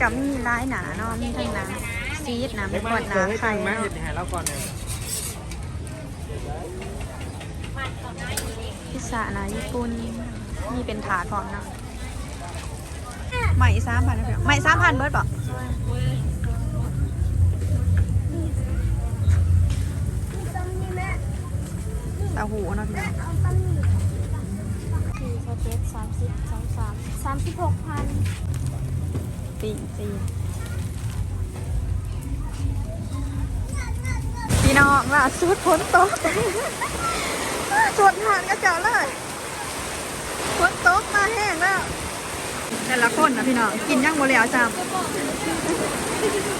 จะมีร้ายหนาเนาะมีทั้งหนาซีดหนาเล็กกมาดกหเจนาอให้ไข่ถึงไหมเนาะเห็นให้เราก่อนเนี่ยพิซซ่าหนาญี่ปุ่นมีเป็นถาดพร้อมเนาะใหม่สามพันนะพี่น้องใหม่สามพันเบิร์ดบอกเต้าหู้เนาะพี่น้องสี่สเจ็ดสามสิบสามสามสามสิบหกพัน ปีจีพี่น้องล่ะสุดฝนตกจดหานก็เจ้าเลยฝนตกมาแห้งแล้ว แต่ละคนนะพี่น้องกินย่างโมแล้วจ้า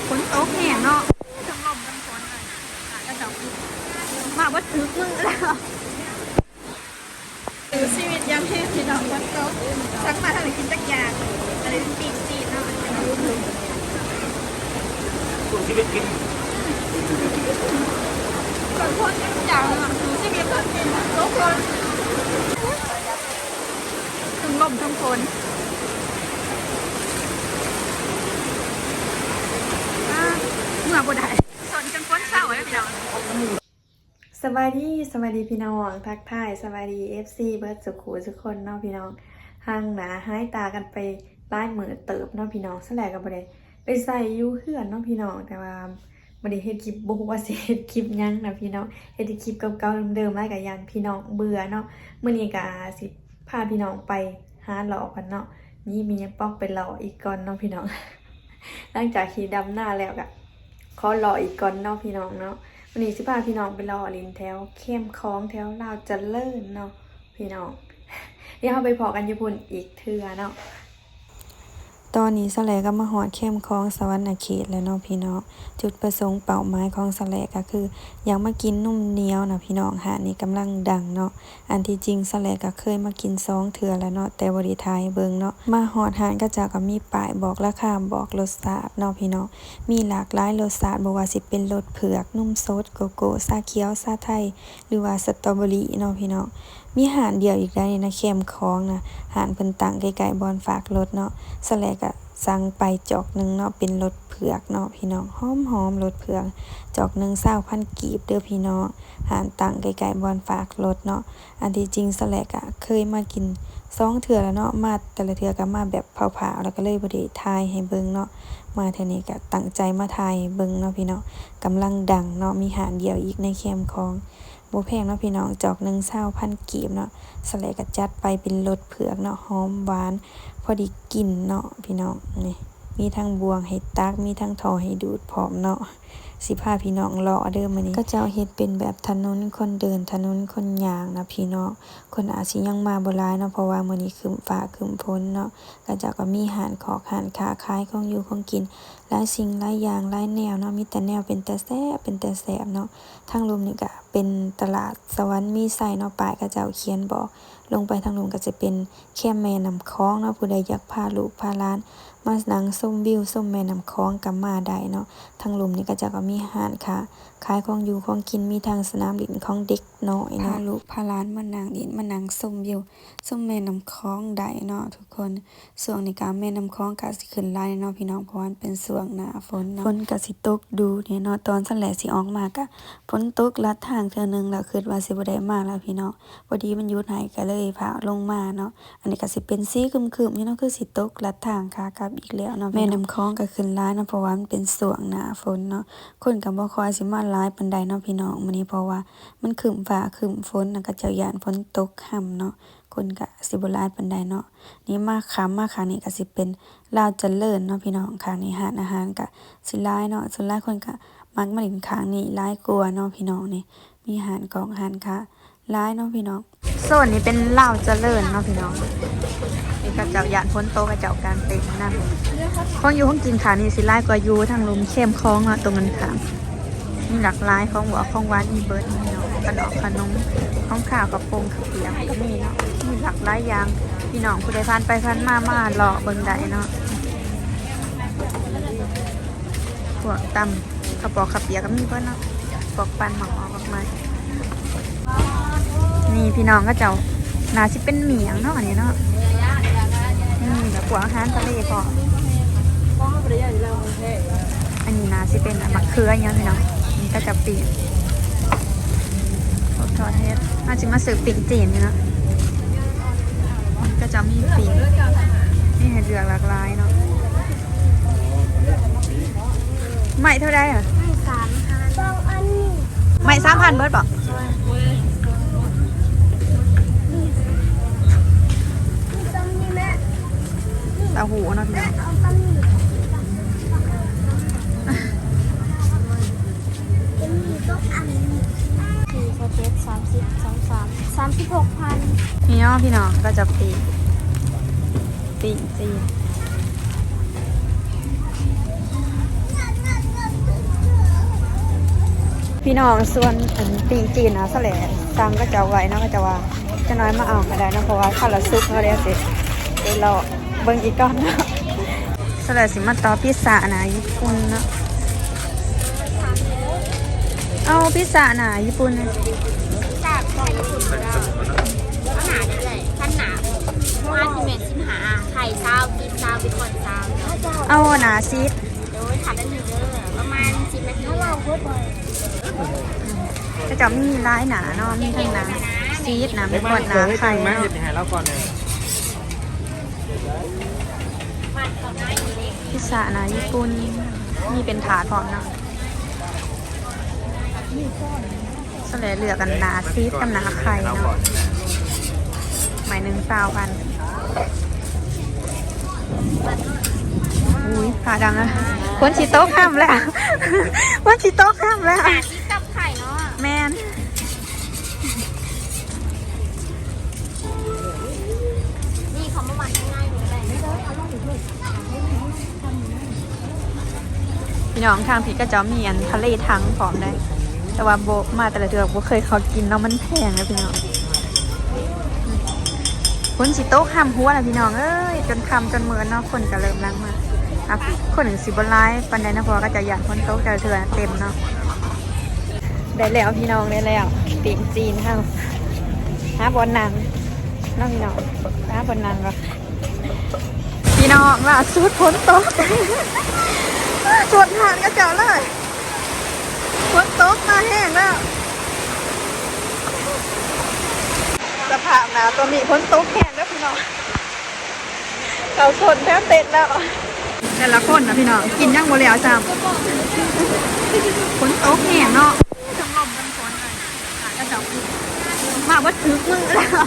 ฝนตกแห้งเนาะทั้งลมทั้งฝนเลยหาก็เจ้ามาวัดถึกมือแล้วชีวิตยามแห้งพี่น้องฝนตกสักมาทางไหนกินจักยางอะไรเป็นปีกจีนเนาะ ชีวิตกินก่อนคนทุกอย่างอะดูชีวิตคนกินทุกคนทั้งลมทั้งฝนอะเมื่อบ่ได้สนจนฝนเศร้าเลยพี่น้องสวัสดีสวัสดีพี่น้องทักทายสวัสดี FC เบิร์ดสุขูทุกคนเนาะพี่น้องห่างหนาหายตากันไปไล่มือเติบเนาะพี่น้องสแลายกันบ่ได้ไป ใส่อยูเฮือนเนาะพี่น้องแต่ว่าบ่ได้เฮ็ดคลิปบ่ฮู้ว่าสิเฮ็ดคลิปยังนะพี่น้องเฮ็ดแต่คลิปเก่าๆเดิมๆไล่กับยันพี่น้องเบื่อเนาะมื้อนี้ก็สิพาพี่น้องไปหาหล่อกันเนาะนี่มียังป๊อกไปหล่ออีกก่อนเนาะพี่น้องหลังจากขี่ดำหน้าแล้วก็ขอหล่ออีกก่อนเนาะพี่น้องเนาะวันนี้สิพาพี่น้องไปรอลินแถวเข้มคล้องแถวลาวเจะเลิ่นเนาะพี่น้องเดี๋ยวเราไปพอกันญี่ปุ่นอีกเทื่อเนาะ ตอนนี้สแลก็มาหอดเข้มคล้องสวรรณเขตแล้วเนาะพี่น้องจุดประสงค์เป้าหมายของสแลก็คือ อยากมากินนุ่มเหนียวนะพี่น้องหานี้กำลังดังเนาะอันที่จริงสแลก็เคยมากินสองเทื่อแล้วเนาะแต่บริทายเบิงเนาะมาหอดหานก็จะก็มีป้ายบอกราคาบอกรสชาติเนาะพี่น้องมีหลากหลายรสชาติบ่ว่าสิเป็นรสเผือกนุ่มสดโกโก้ชาเขียวชาไทย หรือว่าสตรอเบอรี่เนาะพี่น้องมีหานเดียวอีกได้วนี่นะเข้มคองนะหานเพิ่นตั้งใกลๆบอนฝากรถเนาะสแลกอะสั่งไปจอกหนึ่งเนาะเป็นรสเผือกเนาะพี่น้องหอมๆรสเผือก จอกหนึ่ง20,000กีบเด้อพี่น้องหานตังใกลๆบอนฝากรถเนาะอันที่จริงสแลกอะเคยมากินสองเทื่อแล้วเนาะมาแต่ละเทื่อก็มาแบบเผาๆแล้วก็เลยบด้ทายให้เบิ่งเนาะมาเทนี้ก็ตั้งใจมาถ่ายเบิ่งเนาะพี่น้องกำลังดังเนาะมีหารเดียวอีกในแคมป์ของ บ่แพงเนาะพี่น้องจอกหนึ่งเศร้าพันกีบเนาะสไลด์ก็จัดไปเป็นรสเผือกเนาะหอมหวาน พอดีกินเนาะพี่น้องนี่มีทั้งบวงให้ตักมีทั้งทอให้ดูดพร้อมเนาะสิพาพี่น้องรอเด้อมื้อนี้ก็เจ้าเฮ็ดเป็นแบบถนนคนเดินถนนคนย่างนะพี่น้องคนอาจสิยังมาบ่หลายเนาะเพราะว่ามื้อนี้ครึ้มฟ้าครึ้มฝนเนาะก็จ้าก็มีหานขอกหานค้าขายของอยู่ของกินหลายสิ่งหลายอย่างหลายแนวเนาะมีแต่แนวเป็นแต่แซ่บเป็นแต่แซ่บเนาะทางลุมนี่ก็เป็นตลาดสวรรค์มีไส้เนาะป้ายก็เจ้าเขียนบอก ลงไปทางลุมก็จะเป็นแค่แม่น้ำคลองเนาะผู้ใดอยากพาลูกพาหลาน มานั่งส้มวิวส้มแม่น้ำคลองกับมาได้เนาะทางลุมนี่ก็จะก็มีห้านค่ะขายของอยู่ของกินมีทางสนามเล่นของเด็กน้อยเนาะลูกพาหลานมานั่งเล่นมานั่งส้มวิวส้มแม่น้ำคลองได้เนาะทุกคนส่วงนี้ก็แม่น้ำคลองก็สิขึ้นหลายเนาะพี่น้องเพราะว่ามันเป็นช่วงหน้าฝนเนาะฝนก็สิตกดูเนี่ยเนาะตอนสั่นแหละสิออกมาก็ฝนตกลัดทาางเทื่อนึงแล้วคิดว่าสิบ่ได้มาแล้วพี่น้องพอดีมันหยุดให้ก็เลยพาลงมาเนาะอันนี้ก็สิเป็นสีคึมๆนี่เนาะคือสิตกลัดทางค่ะกลับอีกแล้วเนาะแม่น้ำคลองก็ขึ้นหลายเนาะเพราะว่ามันเป็นช่วงหน้าฝนเนาะคนก็บ่ค่อยสิมาหลายปานใดเนาะพี่น้องมื้อนี้เพราะว่ามันคึมฟ้าคึมฝนแล้วก็เจ้าย่านฝนตกห่ำเนาะคนก็สิบลายปานใดเนาะนี่มาค้ำมาครั้งนี้ก็สิเป็นลาวเจริญเนาะพี่น้องครั้งนี้หาอาหารก็สิหลายเนาะส่วนหลายคนก็มักมาลินค้างนี้หลายกว่าเนาะพี่น้องนี่ มีหารกองหารค่ะหลายเนาะพี่น้องโซนนี้เป็นเหล้าเจริญเนาะพี่น้องนี่ก็เจ้าหยานพ้นโตกับเจ้ากางเต็มนั่นของอยู่ห้องกินขานี่สิไล่กว่าอยู่ทางลมเข้มคล้องเนาะตรงนั้นค่ะมีหลากหลายของหัวของหวานมีเบิร์ดมีเนาะขนมขนมของข้าวกับปงกับเปียกก็มีเนาะมีหลากหลายอย่างพี่น้องผู้ใดผ่านไปผ่านมามาเลาะเบิ่งได้เนาะพวกตำกระปอกขับเปียกก็มีเพิ่นเนาะ ปอกปันหมอกออกมา นี่พี่น้องก็เจ้านาสิเป็นเหมียงเนาะอันนี้เนาะอืมแบบพวอาหารทะเลก็มองบริสิเป็นมะเขืออย่างเงี้ยพี่น้องมันก็จะปีกพวกทอดเฮ็ดอาจะมาสืบปีกจีนเนาะมันก็จะมีปีกนี่ให้เลือกหลากหลายเนาะใหม่เท่าไรอะ สามพันสองอันนี้ใหม่สามพันเบิร์ดบอกมีตรงนี้แม่ตาหูเนาะพี่น้องเอาตรงนี้จะมีก็อันนี้สี่สเจ็ดสามสิบสามสามสามสิบหกพัน นี่เนาะพี่น้องก็จะปีกปีกจี พี่น้องส่วนอันปีจีนนะสแหละซังก็จะไว้นะก็จะว่าจะน้อยมาเอาก็ได้นะเพราะว่าข้าวละซุปเราเรียสิเดี๋ยวเราเบิ่งอีกก่อนนะสแหละสิมาต่อพิซซ่านะญี่ปุ่นนะเอาพิซซ่านะญี่ปุ่นนะจากก่อนสุดแล้วขนาดนี้เลยขนหนาดว่าที่เมตรสิบห้าไข่เช้ากินเช้าเป็นคนเช้าเอาหนาซีดโดยถัดอันนี้เด้อประมาณสิบนาที เราพูดบ่อยก็จะมีร้ายหนาเนาะมีทั้งหนาซีดหนาเล็เป็กนมาบกดหนาอให้ไข่เนาะเห็ดให้เราก่อนเลยพิซซ่านาญี่ปุ่นมีเป็นถาดพร้อมเนาะสเลยเหลือกันหนาซีดกับหนาไข่เนาะหมายหนึ่งสาวพันอุ้ยขาดังนะคนชีโต๊ะข้ามแล้วคนชีโต๊ะข้ามแล้ว พี่น้องทางพี่ก็จะมีอันทะเลทั้งพร้อมได้ แต่ว่าโบมาแต่ละเดือนโบเคยเขากินเนาะมันแพงนะพี่น้องคนสิโต๊ะข้ามหัวนะพี่น้องเอ้ยจนคำจนเมือนเนาะคนก็เริ่มลังมาอะคนหนึ่งสิบไลายปันใดนะพราะว่าก็จะอยากคนโต๊ะแต่ละเถื่อเต็มเนาะได้แล้วพี่น้องได้แล้วปีกจีนเข้าหาบอลนางเน้องพี่น้องหาบอลนางก็พี่น้องล่าสุดฝนตก สวดหางกระเจ้าเลยฝนตกมาแห้งแล้วสภาพหนาวตัวนี้ฝนตกแห้งแล้วพี่น้องเราสนแทบเต็ดแล้วแต่ละคนนะพี่น้องกินย่างโมแล้วจ้าฝนตกแห้งเนาะทั้งลมทั้งฝนเลยกระเจ้ามาวัดถึกมือแล้ว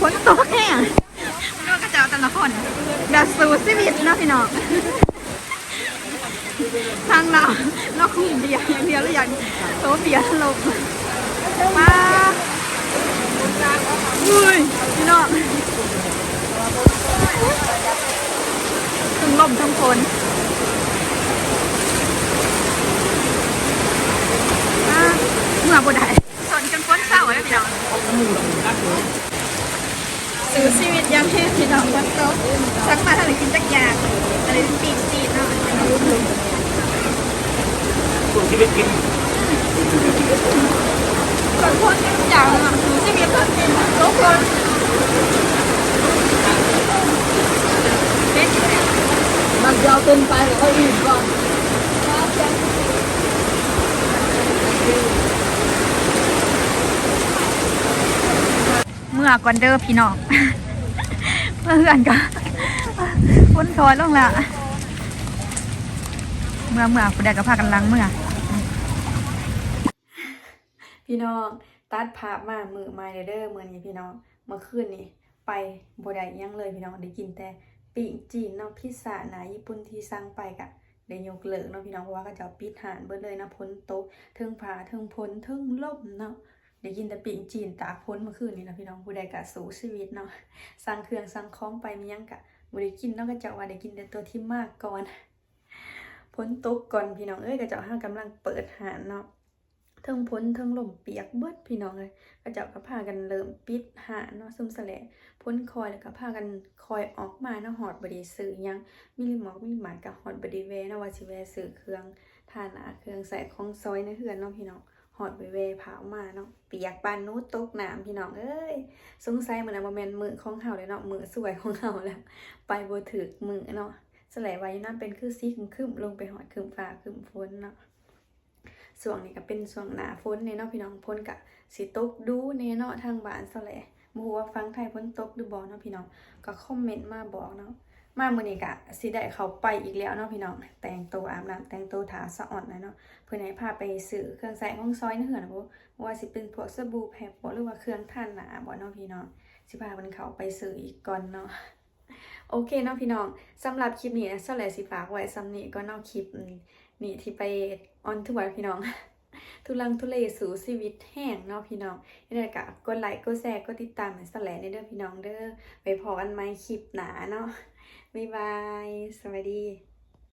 ฝนตกแห้ง แต่ละคนแบบสู้ชีวิตเนาะพี่น้องทางเราเราคุมเบียร์อย่างเดียวแล้วอย่างโตเบียร์ลงมาอุ้ยพี่น้องทั้งลมทั้งฝนเมื่อบดได้สนจนฝนเศร้าเลยพี่น้องสู่ชีวิ ยามแห้งพี่น้องวันโตะสักมาทางไหนกินจักอย่างอะไรป็นปีกจีนเนาะคุณที่ไปกินก่อนพ้นทุกอย่างเนาะสู่ชีวิตก็กินทุกคนมันยาวเกินไปเดี๋ยวเขาอิ่มก่อนเมื่อก่อนเด้อพี่น้อง เพื่อนก็พ้นถอยลงละเมื่อเมื่อผู้ใดก็พากันล้างเมื่อพี่น้องตัดภาพมามือไม้เด้อเมือนี้พี่น้องเมื่อคืนนี้ไปบ่ได้ยังเลยพี่น้องได้กินแต่ปีกจีนเนาะพิซซ่าหนาญี่ปุ่นที่สั่งไปกะได้ยกเลิกเนาะพี่น้องเพราะว่าก็จะปิดหานเบิดเลยนะพ้นโต๊ะเทิงผาเทิงพ้นเทิงล่มเนาะ ได้กินแต่ปีกจีนตาพ้นเมื่อคืนนี้นะพี่น้องผู้ใดกะสู้ชีวิตเนาะสั่งเครื่องสั่งของไปมียังกะบ่ได้กินนาะก็จะว่าได้กินแต่ตัวที่มากก่อนพ้นตกก่อนพี่น้องเอ้ยก็จะห้ากำลังเปิดหานเนาะเทิงพ้นเทิงลมเปียกเบิดพี่น้องเลยก็เจ้าก็พากันเริ่มปิดหาเนาะซึมแสลงพ้นคอยแล้วก็พากันคอยออกมาเนาะหอดบไดีสื่อยังมิลิหมอกมิลิหมาดกับหอดบไดีแวเนาะว่าสิแวสื่อเครื่องทาหนาเครื่องใส่ของซอยในเฮือนเนาะพี่น้อง หอดไปเวผามาเนาะเปียกปานนู้ตกน้ำพี่น้องเอ้ยสงสัยเหมือนว่าแมนมือของเฮาเลยเนาะมือสวยของเฮาแล้วไปบ่ถึกมือเนาะสลายไว้นั่นเป็นคือสีครึมๆลงไปหอดคึมฟ้าคึมฝนเนาะส่วงนี้ก็เป็นส่วงหนาฝนเนาะพี่น้องฝนกะสิตกดูเนาะทางบ้านสลายบ่ฮู้ว่าฟังไทยฝนตกหรือเนาะพี่น้องก็คอมเมนต์มาบอกเนาะ มามื้อนี้ก็สิได้เขาไปอีกแล้วเนาะพี่น้อง แต่งตัวอาบน้ำแต่งตัวทาสะอ่อนนะเนาะเพิ่นให้พาไปซื้อเครื่องใช้องซอยในเหือนบ่ว่าสิเป็นพวกสบู่แผ่บ่หรือว่าเครื่องทานหนาบ่เนาะพี่น้องสิพาเพิ่นเขาไปซื้ออีกก่อนเนาะโอเคเนาะพี่น้องสำหรับคลิปนี้นะเสาแหลสิฝากไว้ซ้ำนี้ก็นอกคลิปนี่ที่ไปออนทัวร์พี่น้องทุลังทุเลสู่ชีวิตแห้งเนาะพี่น้องนี่แหละกะกดไลค์กดแชร์กดติดตามให้สาแลในเด้อพี่น้องเด้อไปพอกันไหมคลิปหนาเนาะ บ๊ายบาย สวัสดี